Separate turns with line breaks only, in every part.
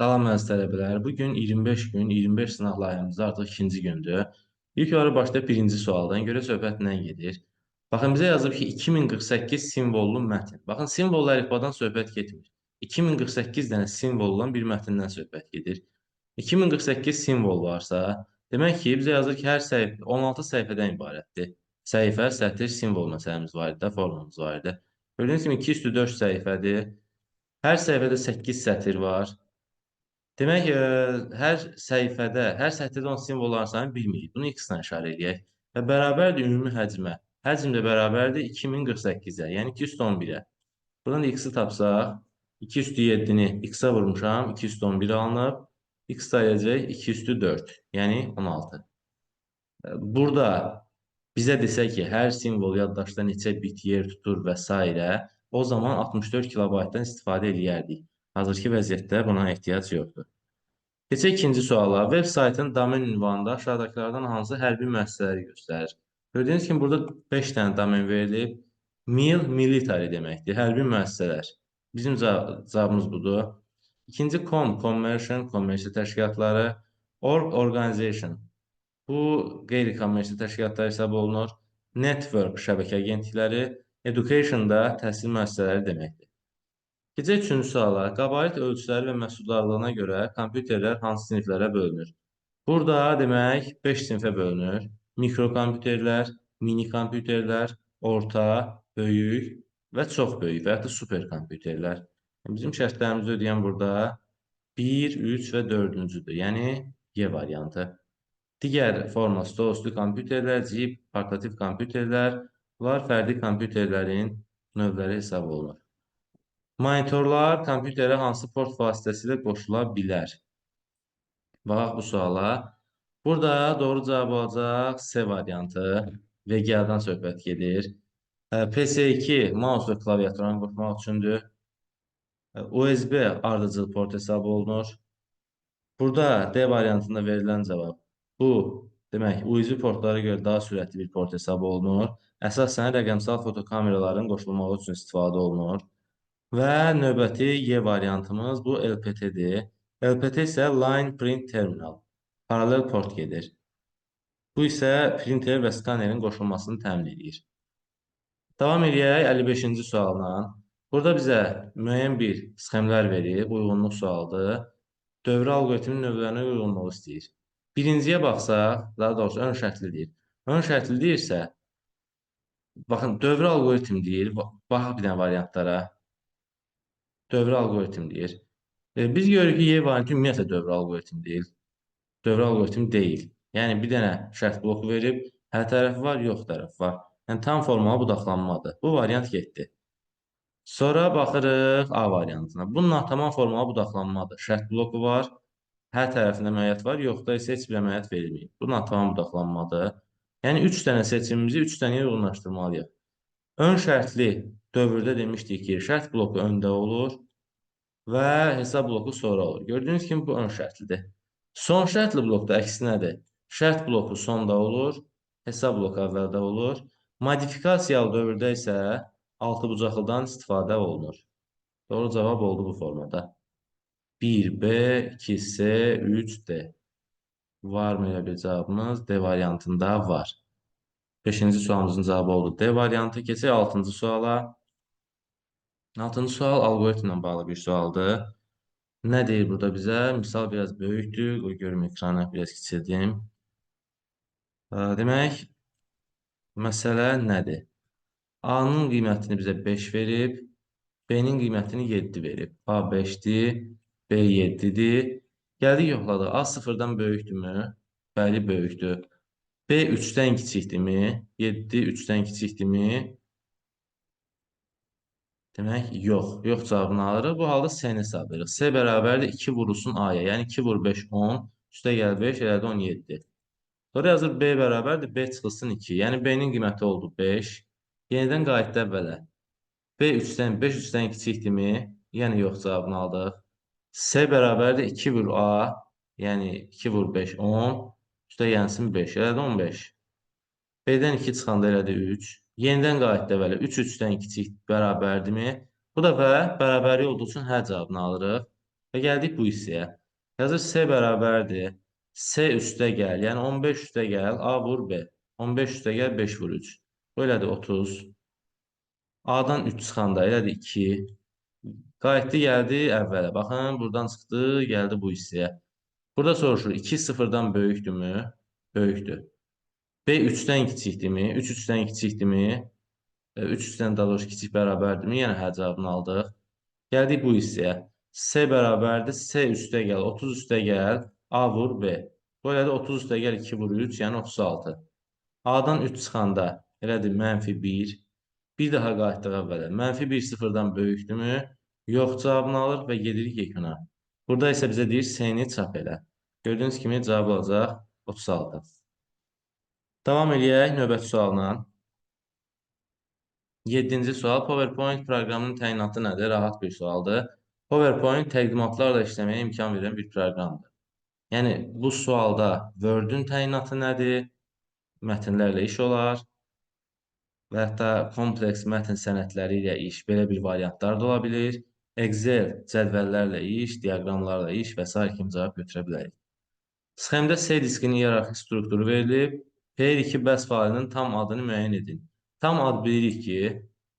Salam əziz tələbələr. Bu gün 25 gün, 25 sınaq layihəmizdə artıq ikinci gündür. İlk olaraq başlayıb birinci sualdan görə söhbət nə gedir? Baxın, bizə yazıb ki, 2048 simvollu mətn. Baxın, simvol əlifbadan söhbət getmir. 2048 dənə simvol olan bir mətndən söhbət gedir. 2048 simvol varsa, demək ki, bizə yazır ki, hər səhifə 16 səhifədən ibarətdir. Səhifə, sətir, simvol məsələmiz var idi, formamız var idi. Gördüyünüz kimi 2 üstü 4 səhifədir. Hər səhifədə 8 sətir var. Demək, ə, hər səhifədə, hər sətirdə olan simvolların sayını bilmirik. Bunu x-la işarə edək. Və bərabərdir ümumi həcmə. Həcm də bərabərdir 2048-ə, yəni 2 üstü 11-ə. Buradan da x-i tapsaq, 2 üstü 7-ni x-a vurmuşam, 2 üstü 11 alınıb. x sayacaq 2 üstü 4, yəni 16. Burada bizə desə ki, hər simvol yaddaşda neçə bit yer tutur və s. o zaman 64 kilobaytdan istifadə edərdik. Hazırki vəziyyətdə buna ehtiyac yoxdur. Keçək ikinci suala. Web saytın domen ünvanında aşağıdakılardan hansı hərbi müəssisələri göstərir? Gördüyünüz kimi burada 5 dənə domen verilib. Mil, military deməkdir. Hərbi müəssisələr. Bizim cavabımız budur. İkinci com, commercial, kommersiya təşkilatları. Org, organization. Bu qeyri-kommersiya təşkilatlar hesab olunur. Network, şəbəkə agentlikləri. Education da təhsil müəssisələri deməkdir. Keçək üçüncü suala. Qabalit ölçüləri və məhsuldarlığına görə kompüterlər hansı siniflərə bölünür? Burada demək 5 sinifə bölünür. Mikrokompüterlər, mini kompüterlər, orta, böyük və çox böyük və ya da superkompüterlər. Bizim şərtlərimizi ödəyən burada 1, 3 və 4-cüdür. Yəni Y variantı. Digər forma stolüstü kompüterlər, cip, portativ kompüterlər, bunlar fərdi kompüterlərin növləri hesab olunur. Monitorlar kompüterə hansı port vasitəsilə qoşula bilər? Baxaq bu suala. Burada doğru cavab olacaq C variantı. VGA-dan söhbət gedir. PS2 mouse və klaviaturanı qoşmaq üçündür. USB ardıcıl port hesab olunur. Burada D variantında verilən cavab bu demək USB portlara görə daha sürətli bir port hesab olunur. Əsasən rəqəmsal fotokameraların qoşulması üçün istifadə olunur. Və növbəti Y variantımız bu LPT-dir. LPT isə Line Print Terminal. Paralel port gedir. Bu isə printer və skanerin qoşulmasını təmin edir. Davam edək 55-ci sualla. Burada bizə müəyyən bir sxemlər verib, uyğunluq sualıdır. Dövrə alqoritmin növlərinə uyğunluq istəyir. Birinciyə baxsaq, daha doğrusu ön şərtlidir. Ön şərtlidir isə, baxın, dövrə alqoritm deyir. Baxaq bir dənə variantlara dövrə alqoritm deyir. E, biz görürük ki, Y variantı ümumiyyətlə dövrə alqoritm deyil. Dövrə alqoritm deyil. Yəni bir dənə şərt bloku verib, hər tərəfi var, yox tərəfi var. Yəni tam formalı budaqlanmadır. Bu variant getdi. Sonra baxırıq A variantına. Bunun tamam formalı budaqlanmadır. Şərt bloku var, hər tərəfində əməliyyat var, yoxda isə heç bir əməliyyat verilməyib. Bunun tamam budaqlanmadır. Yəni 3 dənə seçimimizi 3 dənəyə uyğunlaşdırmalıyıq. Ön şərtli dövrdə demişdik ki, şərt bloku öndə olur və hesab bloku sonra olur. Gördüyünüz kimi bu ön şərtlidir. Son şərtli blokda əksinədir. Şərt bloku sonda olur, hesab bloku əvvəldə olur. Modifikasiyalı dövrdə isə altı bucaqlıdan istifadə olunur. Doğru cavab oldu bu formada. 1B, 2C, 3D. Varmı elə bir cavabımız? D variantında var. 5-ci sualımızın cavabı oldu D variantı. Keçək 6-cı suala. 6-cı sual alqoritmlə bağlı bir sualdır. Nə deyir burada bizə? Misal biraz böyükdür. O görüm ekranı biraz kiçildim. Demək, məsələ nədir? A-nın qiymətini bizə 5 verib, B-nin qiymətini 7 verib. A 5-dir, B 7-dir. Gəldik yoxladıq. A 0-dan böyükdürmü? Bəli, böyükdür. B 3-dən kiçikdirmi? 7 3-dən kiçikdirmi? Demək, yox. Yox cavabını alırıq. Bu halda S-ni hesab edirik. S bərabərdir 2 vurulsun A-ya. Yəni 2 vur 5, 10. Üstə gəl 5, elədi 17. Sonra yazır B bərabərdir, B çıxılsın 2. Yəni B-nin qiyməti oldu 5. Yenidən qayıtdı əvvələ. B 3-dən, 5 3-dən kiçikdirmi? Yəni yox cavabını aldıq. S bərabərdir 2 vur A. Yəni 2 vur 5, 10. Üstə gəlsin 5, elədi 15. B-dən 2 çıxanda elədi 3. Yenidən qayıtdı əvvələ. 3 3-dən kiçik bərabərdirmi? Bu dəfə bərabərlik olduğu üçün hə cavabını alırıq. Və gəldik bu hissəyə. Yazır S bərabərdir. S üstə gəl, yəni 15 üstə gəl, A vur B. 15 üstə gəl, 5 vur 3. Belədir 30. A-dan 3 çıxanda elədir 2. Qayıtdı, gəldi əvvələ. Baxın, buradan çıxdı, gəldi bu hissəyə. Burada soruşur, 2 sıfırdan böyükdürmü? Böyükdür. B 3-dən kiçikdirmi? 3 3-dən kiçikdirmi? 3 3-dən daha doğrusu kiçik bərabərdirmi? Yəni hə cavabını aldıq. Gəldik bu hissəyə. S bərabərdir. S üstə gəl, 30 üstə gəl, A vur B. Belədir 30 üstə gəl 2 vur 3, yəni 36. A-dan 3 çıxanda elədir mənfi 1. Bir daha qayıtdıq əvvələ. Mənfi 1 sıfırdan böyükdürmü? Yox cavabını alır və gedirik yekuna. Burada isə bizə deyir S-ni çap elə. Gördüyünüz kimi cavab olacaq 36. Davam eləyək növbəti sualla. 7-ci sual PowerPoint proqramının təyinatı nədir? Rahat bir sualdır. PowerPoint təqdimatlarla işləməyə imkan verən bir proqramdır. Yəni bu sualda Word-ün təyinatı nədir? Mətnlərlə iş olar və hətta kompleks mətn sənədləri ilə iş, belə bir variantlar da ola bilir. Excel cədvəllərlə iş, diaqramlarla iş və s. kimi cavab götürə bilərik. Sxemdə C diskinin iyerarxik strukturu verilib. PR2 bəs failinin tam adını müəyyən edin. Tam ad bilirik ki,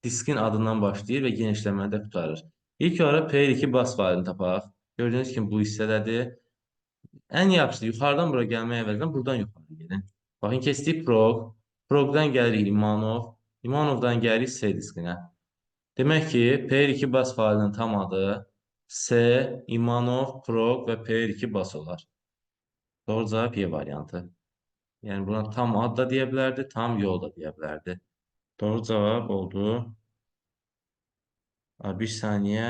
diskin adından başlayır və genişləmədə qurtarır. İlk olaraq PR2 bas failini tapaq. Gördüyünüz kimi bu hissədədir. Ən yaxşısı yuxarıdan bura gəlmək əvəzindən buradan yuxarı gedin. Baxın keçdik Prog. Progdan gəlirik İmanov. İmanovdan gəlirik C diskinə. Demək ki, PR2 bas failinin tam adı C, İmanov, Prog və PR2 bas olar. Doğru cavab Y variantı. Yəni buna tam ad da deyə tam yol da deyə. Doğru cavab oldu. Bir saniyə.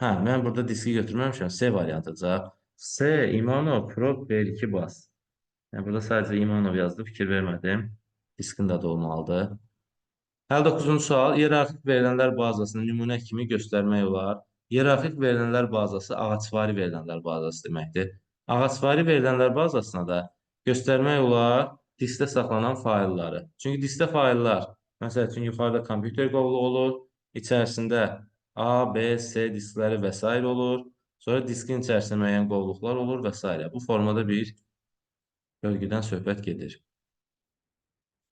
Hə, mən burada diski götürməmişəm. C variantı cavab. C, İmanov, Prog, B2 bas. Yəni burada sadəcə İmanov yazdı, fikir vermədim. Diskin də olmalıdır. 59-cu sual. İyerarxik verilənlər bazasını nümunə kimi göstərmək olar. İyerarxik verilənlər bazası ağaçvari verilənlər bazası deməkdir. Ağaçvari verilənlər bazasına da göstərmək olar diskdə saxlanan faylları. Çünki diskdə fayllar, məsəl üçün yuxarıda kompüter qovluğu olur, içərisində A, B, C diskləri və s. olur. Sonra diskin içərisində müəyyən qovluqlar olur və s. Bu formada bir bölgüdən söhbət gedir.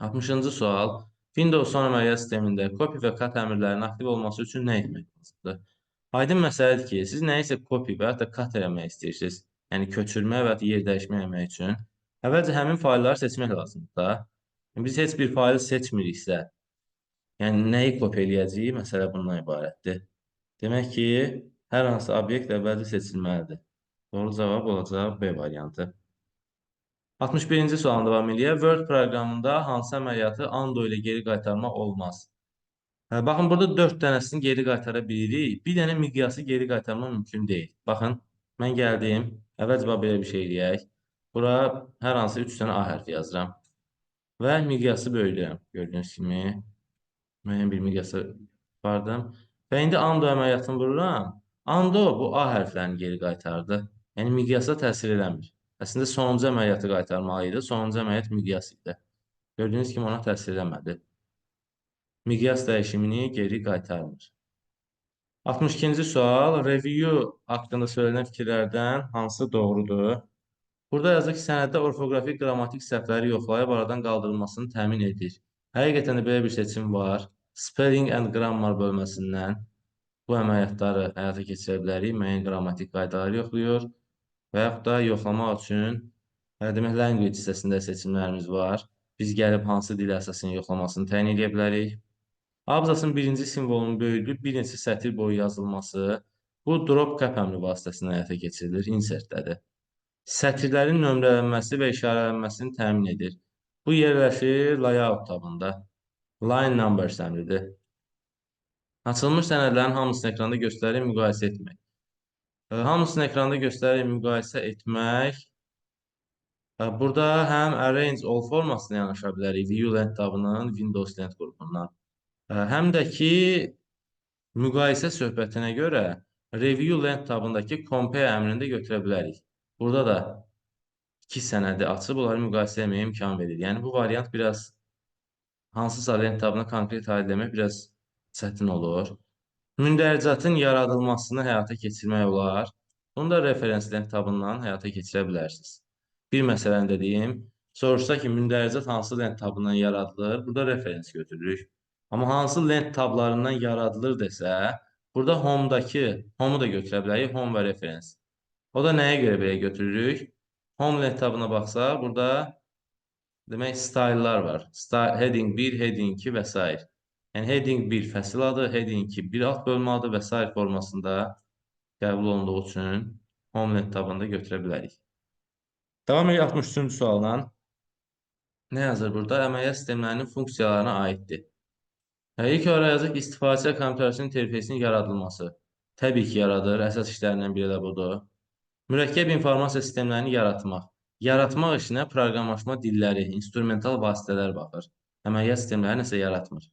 60-cı sual. Windows son əməliyyat sistemində copy və cut əmrlərinin aktiv olması üçün nə etmək lazımdır? Aydın məsələdir ki, siz nəyisə copy və da cut eləmək istəyirsiniz. Yəni köçürmə və ya yer dəyişmə etmək üçün Əvvəlcə həmin faylları seçmək lazımdır da. Biz heç bir faylı seçmiriksə, yəni nəyi kopya eləyəcəyik, məsələ bundan ibarətdir. Demək ki, hər hansı obyekt əvvəlcə seçilməlidir. Doğru cavab olacaq B variantı. 61-ci sualın davam eləyək. Word proqramında hansı əməliyyatı ando ilə geri qaytarmaq olmaz? Hə, baxın, burada 4 dənəsini geri qaytara bilirik. Bir dənə miqyası geri qaytarmaq mümkün deyil. Baxın, mən gəldim. Əvvəlcə belə bir şey eləyək. Bura hər hansı 3 dənə A hərfi yazıram. Və miqyası böyüdürəm. Gördüyünüz kimi müəyyən bir miqyası vardım. Və indi ando əməliyyatını vururam. Ando bu A hərflərini geri qaytardı. Yəni miqyasa təsir eləmir. Əslində sonuncu əməliyyatı qaytarmalı idi. Sonuncu əməliyyat miqyas idi. Gördüyünüz kimi ona təsir eləmədi. Miqyas dəyişimini geri qaytarmır. 62-ci sual. Review haqqında söylənən fikirlərdən hansı doğrudur? Burada yazır ki, sənəddə orfoqrafik, qrammatik səhvləri yoxlayıb aradan qaldırılmasını təmin edir. Həqiqətən də belə bir seçim var. Spelling and Grammar bölməsindən bu əməliyyatları həyata keçirə bilərik. Müəyyən qrammatik qaydaları yoxlayır və yaxud da yoxlamaq üçün hə, demək, language hissəsində seçimlərimiz var. Biz gəlib hansı dil əsasını yoxlamasını təyin edə bilərik. Abzasın birinci simvolunun böyüklüyü bir neçə sətir boyu yazılması bu drop cap əmri vasitəsilə həyata keçirilir, insertdədir sətirlərin nömrələnməsi və işarələnməsini təmin edir. Bu yerləşir layout tabında. Line numbers əmridir. Açılmış sənədlərin hamısını ekranda göstərib müqayisə etmək. Hamısını ekranda göstərib müqayisə etmək. Burada həm arrange all formasına yanaşa bilərik view lent tabının Windows lent qrupundan. Həm də ki müqayisə söhbətinə görə review lent tabındakı compare əmrini də götürə bilərik. Burada da iki sənədi açıb onları müqayisə etməyə imkan verir. Yəni bu variant biraz hansısa lent tabına konkret halləmək biraz çətin olur. Mündəricatın yaradılmasını həyata keçirmək olar. Bunu da referenslər kitabından həyata keçirə bilərsiniz. Bir məsələni də deyim. Soruşsa ki, mündəricat hansı lent tabından yaradılır? Burada referens götürürük. Amma hansı lent tablarından yaradılır desə, burada home-dakı, home-u da götürə bilərik, home və referens. O da nəyə görə belə götürürük? Home lent tabına baxsaq, burada demək style'lar var. Style, heading 1, heading 2 və s. Yəni heading 1 fəsil adı, heading 2 bir alt bölmə adı və s. formasında qəbul olunduğu üçün homelet tabında götürə bilərik. Davam edək 63-cü sualdan. Nə yazır burada? Əməliyyat sistemlərinin funksiyalarına aiddir. İlk ki, istifadəçi kompüterinin interfeysinin yaradılması. Təbii ki, yaradır. Əsas işlərindən biri də budur. Mürəkkəb informasiya sistemlərini yaratmaq. Yaratmaq işinə proqramlaşma dilləri, instrumental vasitələr baxır. Əməliyyat sistemləri nəsə yaratmır.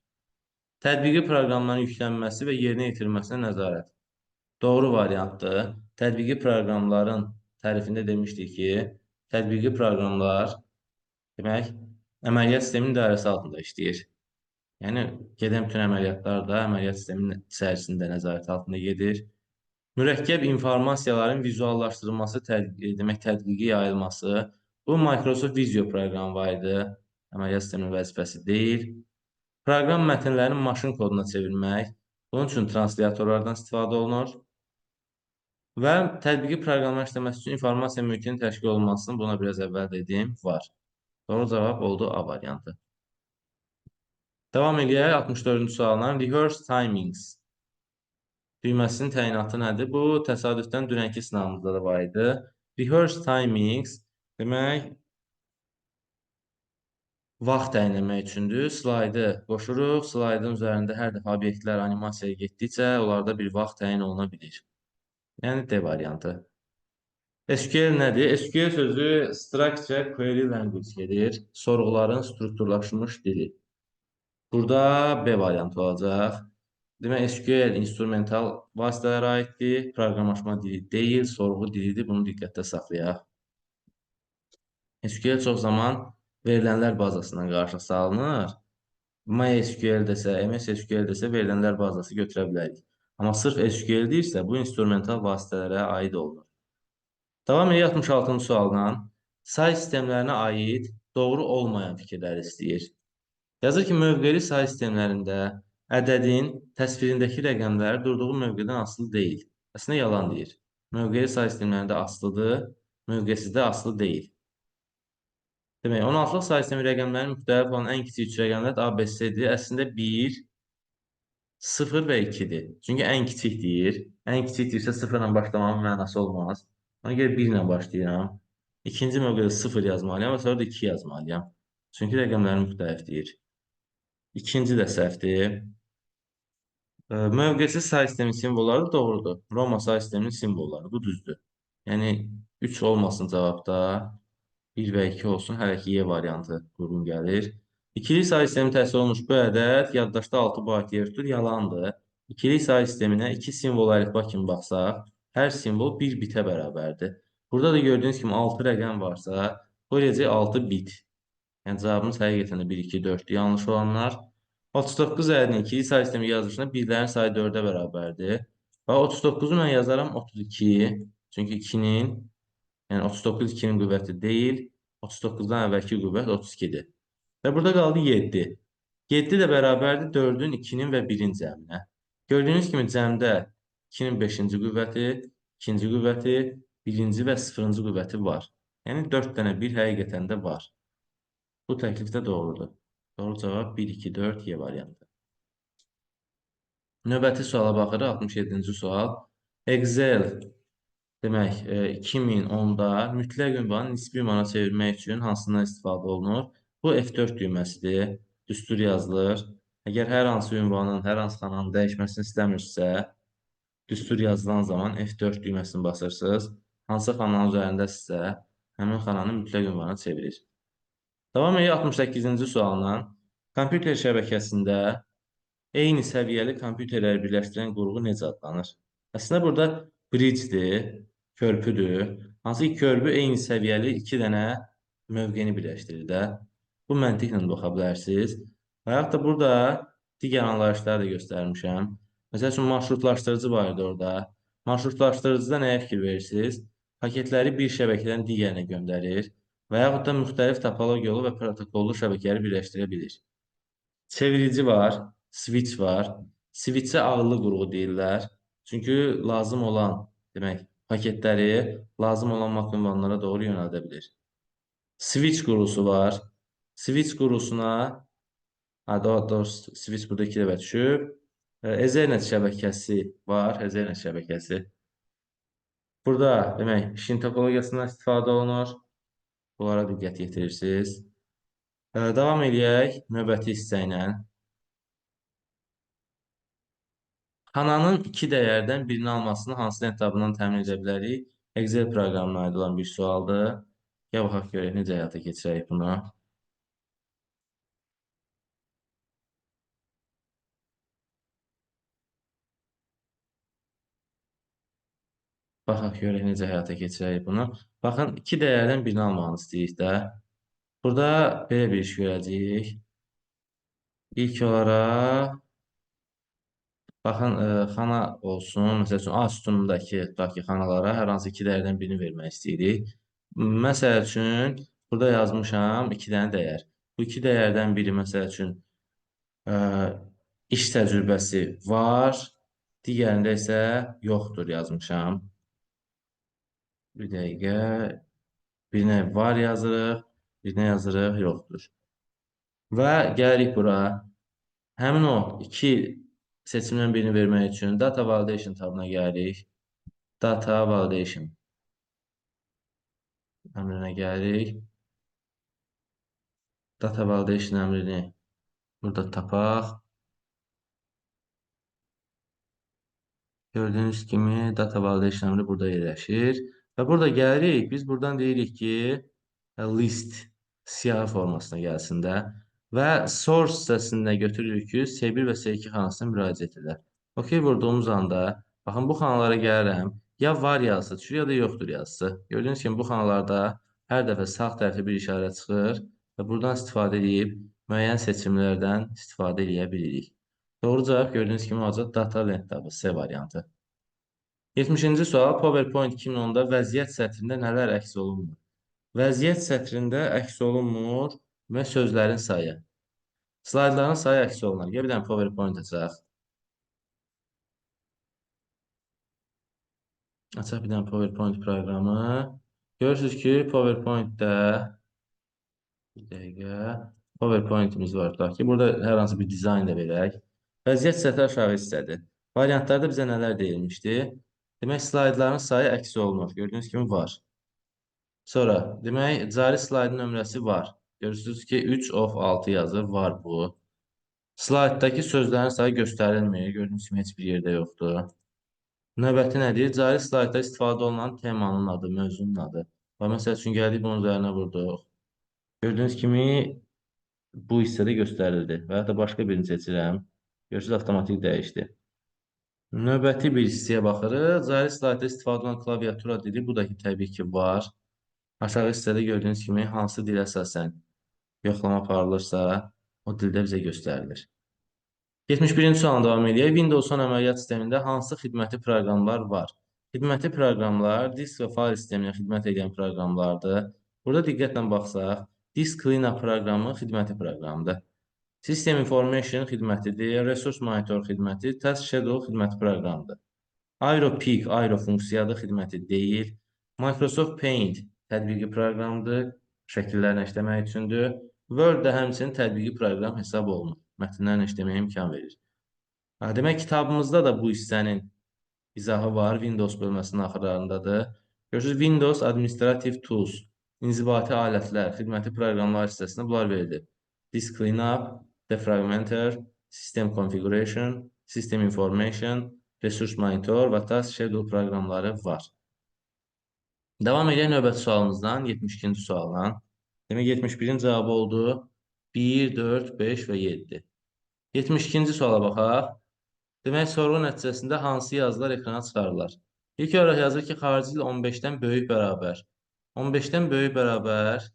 Tətbiqi proqramların yüklənməsi və yerinə yetirilməsinə nəzarət. Doğru variantdır. Tətbiqi proqramların tərifində demişdik ki, tətbiqi proqramlar demək əməliyyat sisteminin dairəsi altında işləyir. Yəni gedən bütün əməliyyatlar da əməliyyat sisteminin içərisində nəzarət altında gedir. Mürəkkəb informasiyaların vizuallaşdırılması, tədqiq, demək tədqiqi yayılması. Bu Microsoft Visio proqramı var idi. Əməliyyat sisteminin vəzifəsi deyil. Proqram mətnlərini maşın koduna çevirmək. Bunun üçün translatorlardan istifadə olunur. Və tətbiqi proqramlar işləməsi üçün informasiya mühitinin təşkil olunmasını buna biraz əvvəl dediyim var. Doğru cavab oldu A variantı. Davam edək 64-cü sualına. Rehearse timings düyməsinin təyinatı nədir? Bu təsadüfdən dünənki sınavımızda da var idi. Rehearse timings demək vaxt təyin etmək üçündür. Slaydı qoşuruq. Slaydın üzərində hər dəfə obyektlər animasiyaya getdikcə onlarda bir vaxt təyin oluna bilir. Yəni D variantı. SQL nədir? SQL sözü Structure Query Language gedir. Sorğuların strukturlaşmış dili. Burada B variantı olacaq. Demək, SQL instrumental vasitələrə aiddir, proqramlaşma dili deyil, sorğu dilidir. Bunu diqqətdə saxlayaq. SQL çox zaman verilənlər bazasından qarşı salınır. MySQL desə, MS SQL desə verilənlər bazası götürə bilərik. Amma sırf SQL deyirsə, bu instrumental vasitələrə aid olunur. Davam edək 66-cı sualdan. Say sistemlərinə aid doğru olmayan fikirləri istəyir. Yazır ki, mövqeli say sistemlərində ədədin təsvirindəki rəqəmlər durduğu mövqedən asılı deyil. Əslində yalan deyir. Mövqeyi say sistemlərində asılıdır, mövqesizdə asılı deyil. Demək, 16-lıq say sistemi rəqəmlərin müxtəlif olan ən kiçik üç rəqəmlər ABC-dir. Əslində 1, 0 və 2-dir. Çünki ən kiçik deyir. Ən kiçik deyirsə 0 ilə başlamağın mənası olmaz. Ona görə 1 ilə başlayıram. İkinci mövqedə 0 yazmalıyam və sonra da 2 yazmalıyam. Çünki rəqəmlər müxtəlif deyir. İkinci də səhvdir. Mövqesiz say sistemi simvolları doğrudur. Roma say sisteminin simvolları. Bu düzdür. Yəni 3 olmasın cavabda. 1 və 2 olsun. Hələ ki Y variantı uyğun gəlir. İkili say sistemi təsvir olunmuş bu ədəd yaddaşda 6 bayt yer tutur. Yalandır. İkili say sisteminə 2 simvol əlifba kimi baxsaq, hər simvol 1 bitə bərabərdir. Burada da gördüyünüz kimi 6 rəqəm varsa, bu eləcək 6 bit. Yəni cavabımız həqiqətən də 1, 2, 4-dür. Yanlış olanlar 39 ədədinin ikili say sistemi yazılışında birlərin sayı 4-ə bərabərdir. Və 39-u mən yazaram 32. Çünki 2-nin, yəni 39 2-nin qüvvəti deyil. 39-dan əvvəlki qüvvət 32-dir. Və burada qaldı 7. 7 də bərabərdir 4-ün, 2-nin və 1-in cəminə. Gördüyünüz kimi cəmdə 2-nin 5-ci qüvvəti, 2-ci qüvvəti, 1-ci və 0-cı qüvvəti var. Yəni 4 dənə 1 həqiqətən də var. Bu təklif də doğrudur. Doğru cavab 1, 2, 4 Y variantı. Növbəti suala baxırıq. 67-ci sual. Excel demək 2010-da e, mütləq ünvanı nisbi ünvana çevirmək üçün hansından istifadə olunur? Bu F4 düyməsidir. Düstur yazılır. Əgər hər hansı ünvanın, hər hansı xananın dəyişməsini istəmirsə, düstur yazılan zaman F4 düyməsini basırsınız. Hansı xananın üzərindəsə, həmin xananı mütləq ünvana çevirir. Davam edək 68-ci sualla. Kompüter şəbəkəsində eyni səviyyəli kompüterləri birləşdirən qurğu necə adlanır? Əslində burada bridge-dir, körpüdür. Hansı ki, körpü eyni səviyyəli iki dənə mövqeni birləşdirir də. Bu məntiqlə baxa bilərsiniz. Və yaxud da burada digər anlayışları da göstərmişəm. Məsəl üçün marşrutlaşdırıcı var idi orada. Marşrutlaşdırıcıda nəyə fikir verirsiniz? Paketləri bir şəbəkədən digərinə göndərir və yaxud da müxtəlif topologiya yolu və protokollu şəbəkələri birləşdirə bilir. Çevirici var, switch var. Switchə ağıllı qurğu deyirlər. Çünki lazım olan, demək, paketləri lazım olan maksimumlara doğru yönəldə bilir. Switch qurğusu var. Switch qurğusuna ha, doğrusu switch burada iki dəfə düşüb. E, Ethernet şəbəkəsi var, Ethernet şəbəkəsi. Burada demək, işin topologiyasından istifadə olunur. Bunlara diqqət yetirirsiniz. E, Davam eləyək növbəti hissə ilə. Xananın iki dəyərdən birini almasını hansı etabından təmin edə bilərik? Excel proqramına aid olan bir sualdır. Gəl baxaq görək necə həyata keçirək bunu. Baxaq görək necə həyata keçirək bunu. Baxın, iki dəyərdən birini almağını istəyirik də. Burada belə bir iş görəcəyik. İlk olaraq baxın, e, xana olsun. Məsəl üçün, A sütunundakı tutaq ki, xanalara hər hansı iki dəyərdən birini vermək istəyirik. Məsəl üçün, burada yazmışam iki dənə dəyər. Bu iki dəyərdən biri məsəl üçün ə, iş təcrübəsi var, digərində isə yoxdur yazmışam. Bir dəqiqə. Birinə var yazırıq, birinə yazırıq yoxdur. Və gəlirik bura. Həmin o iki seçimdən birini vermək üçün data validation tabına gəlirik. Data validation əmrinə gəlirik. Data validation əmrini burada tapaq. Gördüyünüz kimi data validation əmri burada yerləşir. Və burada gəlirik, biz buradan deyirik ki, list siyahı formasına gəlsin də və source hissəsində götürürük ki, S1 və S2 xanasına müraciət edər. OK vurduğumuz anda, baxın bu xanalara gəlirəm, ya var yazısı düşür, ya da yoxdur yazısı. Gördüyünüz kimi bu xanalarda hər dəfə sağ tərəfə bir işarə çıxır və buradan istifadə edib müəyyən seçimlərdən istifadə edə bilirik. Doğru cavab gördüyünüz kimi olacaq data lent tabı C variantı. 70-ci sual PowerPoint 2010-da vəziyyət sətrində nələr əks olunmur? Vəziyyət sətrində əks olunmur və sözlərin sayı. Slaydların sayı əks olunur. Gəl bir dənə PowerPoint açaq. Açaq bir dənə PowerPoint proqramı. Görürsünüz ki, PowerPoint-də bir dəqiqə PowerPoint-imiz var. Tutaq ki, burada hər hansı bir dizayn da verək. Vəziyyət sətri aşağı hissədir. Variantlarda bizə nələr deyilmişdi? Demək, slaydların sayı əks olunur. Gördüyünüz kimi var. Sonra, demək, cari slaydın nömrəsi var. Görürsünüz ki, 3 of 6 yazır. Var bu. Slayddakı sözlərin sayı göstərilmir. Gördüyünüz kimi heç bir yerdə yoxdur. Növbəti nədir? Cari slaydda istifadə olunan temanın adı, mövzunun adı. Və məsəl üçün gəldik bunun üzərinə vurduq. Gördüyünüz kimi bu hissədə göstərildi. Və ya da başqa birini seçirəm. Görürsünüz, avtomatik dəyişdi. Növbəti bir hissəyə baxırıq. Cari slaytda istifadə olunan klaviatura dili, bu da ki, təbii ki, var. Aşağı hissədə gördüyünüz kimi hansı dilə əsasən yoxlama aparılırsa, o dildə bizə göstərilir. 71-ci sualına davam edək. Windows 10 əməliyyat sistemində hansı xidməti proqramlar var? Xidməti proqramlar disk və fayl sisteminə xidmət edən proqramlardır. Burada diqqətlə baxsaq, Disk Cleanup proqramı xidməti proqramdır. System Information xidmətidir, Resource Monitor xidməti, Task Schedule xidməti proqramıdır. AeroPeak, Aero funksiyadır, xidməti deyil. Microsoft Paint tətbiqi proqramdır, şəkillərlə işləmək üçündür. Word də həmçinin tətbiqi proqram hesab olunur. Mətnlərlə işləməyə imkan verir. Demək, kitabımızda da bu hissənin izahı var, Windows bölməsinin axırlarındadır. Görürsünüz, Windows Administrative Tools, inzibati alətlər, xidməti proqramlar hissəsində bunlar verilir. Disk Cleanup, defragmenter, system configuration, system information, resource monitor və task schedule proqramları var. Davam edək növbəti sualımızdan, 72-ci sualdan. Demək, 71-in cavabı oldu 1, 4, 5 və 7. 72-ci suala baxaq. Demək, sorğu nəticəsində hansı yazılar ekrana çıxarılır? İlk olaraq yazır ki, xarici il 15-dən böyük bərabər. 15-dən böyük bərabər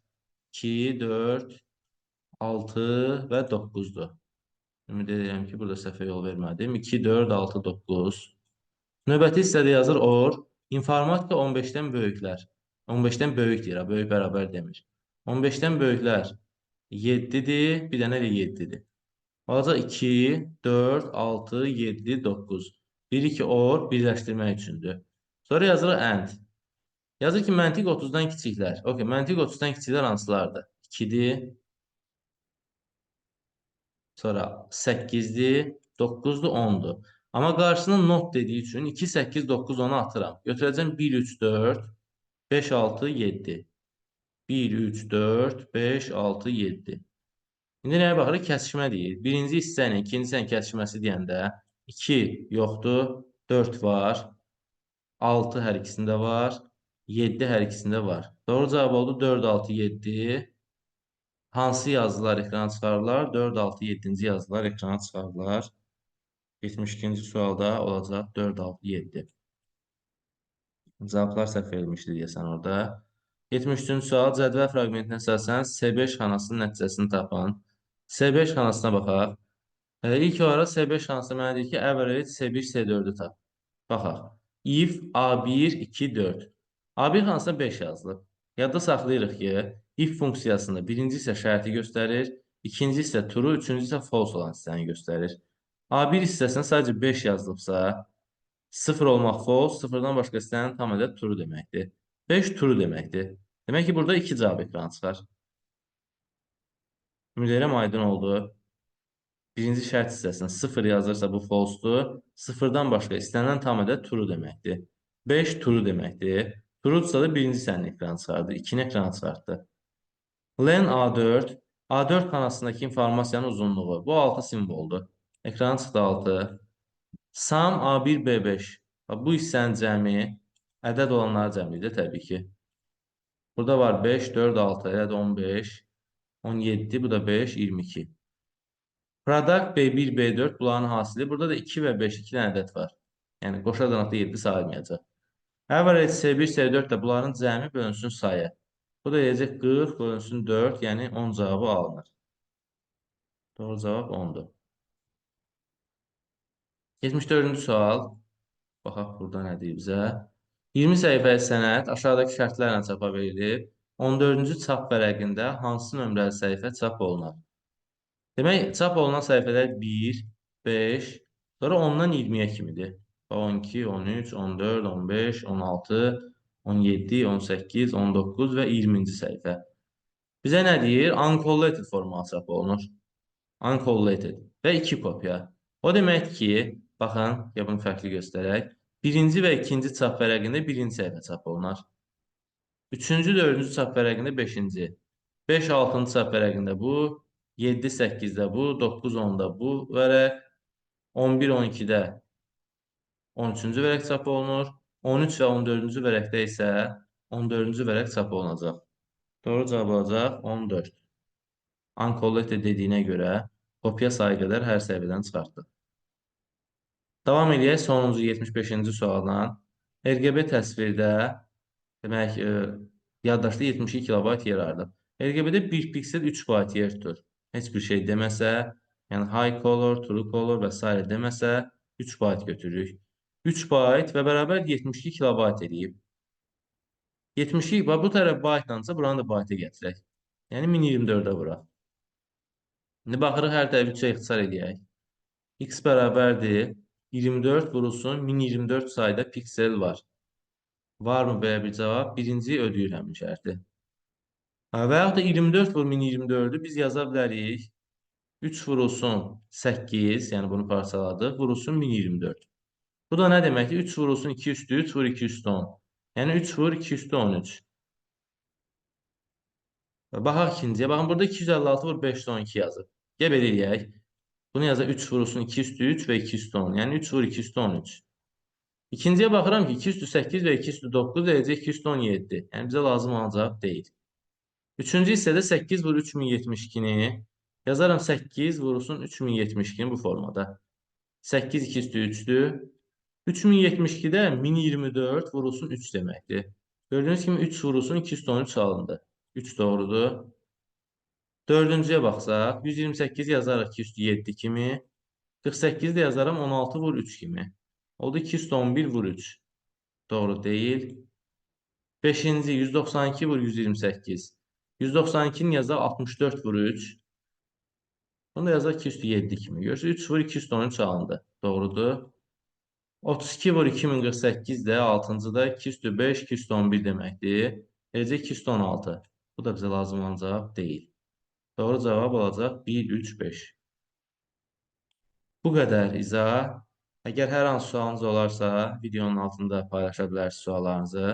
2, 4, 6 və 9-dur. Ümid edirəm ki, burada səhvə yol vermədim. 2, 4, 6, 9. Növbəti hissədə yazır OR. İnformatika 15-dən böyüklər. 15-dən böyük deyir, böyük bərabər demir. 15-dən böyüklər 7-dir, bir dənə də 7-dir. Olacaq 2, 4, 6, 7, 9. 1, 2 OR birləşdirmək üçündür. Sonra yazırıq AND. Yazır ki, məntiq 30-dan kiçiklər. Okay, məntiq 30-dan kiçiklər hansılardır? 2-dir. Sonra 8'dir, 9'dur, 10'dur. Amma qarşısına not dediyi üçün 2, 8, 9, 10'u atıram. Götürəcəm 1, 3, 4, 5, 6, 7. 1, 3, 4, 5, 6, 7. İndi nəyə baxırıq? Kəsişmə deyir. Birinci hissə ilə ikinci hissənin kəsişməsi deyəndə 2 yoxdur, 4 var, 6 hər ikisində var, 7 hər ikisində var. Doğru cavab oldu 4, 6, 7. Hansı yazılar ekrana çıxarırlar? 4, 6, 7-ci yazılar ekrana çıxarırlar. 72-ci sualda olacaq 4, 6, 7. Cavablar səhv verilmişdi deyəsən orada. 73-cü sual cədvəl fraqmentinə əsasən C5 xanasının nəticəsini tapan. C5 xanasına baxaq. E, ilk olaraq C5 xanası mənə deyir ki, average C1, C4-ü tap. Baxaq. If A1, 2, 4. A1 xanasına 5 yazılıb. Yadda saxlayırıq ki, if funksiyasında birinci isə şərti göstərir, ikinci isə true, üçüncü isə false olan hissəni göstərir. A1 hissəsinə sadəcə 5 yazılıbsa, 0 olmaq false, 0-dan başqa hissənin tam ədəd true deməkdir. 5 true deməkdir. Demək ki, burada 2 cavab ekrana çıxar. Edirəm aydın oldu. Birinci şərt hissəsinə 0 yazırsa bu false-dur. 0-dan başqa istənilən tam ədəd true deməkdir. 5 true deməkdir. True-dsa da birinci hissənin ekranı çıxardı. 2-ni ekrana çıxartdı. Len A4. A4 xanasındakı informasiyanın uzunluğu. Bu 6 simvoldur. Ekrana çıxdı 6. Sam A1, B5. Bu hissənin cəmi ədəd olanları cəmidir təbii ki. Burada var 5, 4, 6, ədəd 15, 17, bu da 5, 22. Product B1, B4 bunların hasili. Burada da 2 və 5, 2 dənə ədəd var. Yəni qoşardan 7 sayılmayacaq. Average C1, C4 də bunların cəmi bölünsün sayı. Bu da deyəcək 40 bölünsün 4, yəni 10 cavabı alınır. Doğru cavab 10-dur. 74-cü sual. Baxaq burada nə deyir bizə. 20 səhifəli sənəd aşağıdakı şərtlərlə çapa verilib. 14-cü çap vərəqində hansı nömrəli səhifə çap olunar? Demək, çap olunan səhifələr 1, 5, sonra 10-dan 20-yə kimidir. 12, 13, 14, 15, 16, 17, 18, 19 və 20-ci səhifə. Bizə nə deyir? Uncollated forması çap olunur. Uncollated və 2 kopya. O deməkdir ki, baxın, ya bunu fərqli göstərək. Birinci və ikinci çap vərəqində birinci səhifə çap olunar. Üçüncü, dördüncü çap vərəqində beşinci. 5, 6-cı çap vərəqində bu, 7, 8-də bu, 9, 10-da bu vərəq, 11, 12-də 13-cü vərəq çap olunur. 13 və 14-cü vərəqdə isə 14-cü vərəq çap olunacaq. Doğru cavab olacaq 14. Uncollected dediyinə görə kopya sayı qədər hər səhifədən çıxartdıq. Davam edək sonuncu 75-ci sualdan. RGB təsvirdə demək, e, yaddaşda 72 kilobayt yer ayırılıb. RGB-də 1 piksel 3 bayt yer tutur. Heç bir şey deməsə, yəni high color, true color və s. deməsə 3 bayt götürürük. 3 bayt və bərabər 72 kilobayt eləyib. 72 və bu tərəf baytlansa buranı da bayta gətirək. Yəni 1024-ə vuraq. İndi baxırıq hər tərəfi 3-ə ixtisar edək. X bərabərdir 24 vurulsun 1024 sayda piksel var. Varmı belə bir cavab? Birinci ödəyirəm şərti. Və yaxud da 24 vur 1024-ü biz yaza bilərik. 3 vurulsun 8, yəni bunu parçaladıq, vurulsun 1024. Bu da nə deməkdir? 3 vurulsun 2 üstü 3 vur 2 üstü 10. Yəni 3 vur 2 üstü 13. Baxaq ikinciyə. Baxın burada 256 vur 5 üstü 12 yazıb. Gəl belə eləyək. Bunu yazaq 3 vurulsun 2 üstü 3 və 2 üstü 10. Yəni 3 vur 2 üstü 13. İkinciyə baxıram ki 2 üstü 8 və 2 üstü 9 eləcək 2 üstü 17. Yəni bizə lazım olan cavab deyil. Üçüncü hissədə 8 vur 3072-ni yazaram 8 vurulsun 3072-ni bu formada. 8 2 üstü 3-dür. 3072-də 1024 vurulsun 3 deməkdir. Gördüyünüz kimi 3 vurulsun 213 alındı. 3 doğrudur. Dördüncüyə baxsaq, 128 yazarıq ki, üstü 7 kimi. 48 də yazaram 16 vur 3 kimi. Oldu 2 üstü 11 vur 3. Doğru deyil. 5-ci 192 vur 128. 192-ni yazaq 64 vur 3. Bunu da yazaq 2 üstü 7 kimi. Görürsünüz 3 vur 2 üstü 13 alındı. Doğrudur. 32 vur 2048 də 6-cıda 2 üstü 5, 2 üstü 11 deməkdir. Eləcə 2 üstü 16. Bu da bizə lazım olan cavab deyil. Doğru cavab olacaq 1, 3, 5. Bu qədər izah. Əgər hər hansı sualınız olarsa, videonun altında paylaşa bilərsiniz suallarınızı.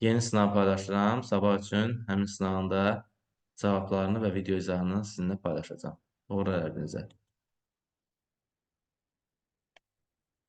Yeni sınav paylaşıram. Sabah üçün həmin sınavın da cavablarını və video izahını sizinlə paylaşacağam. Uğurlar hər birinizə.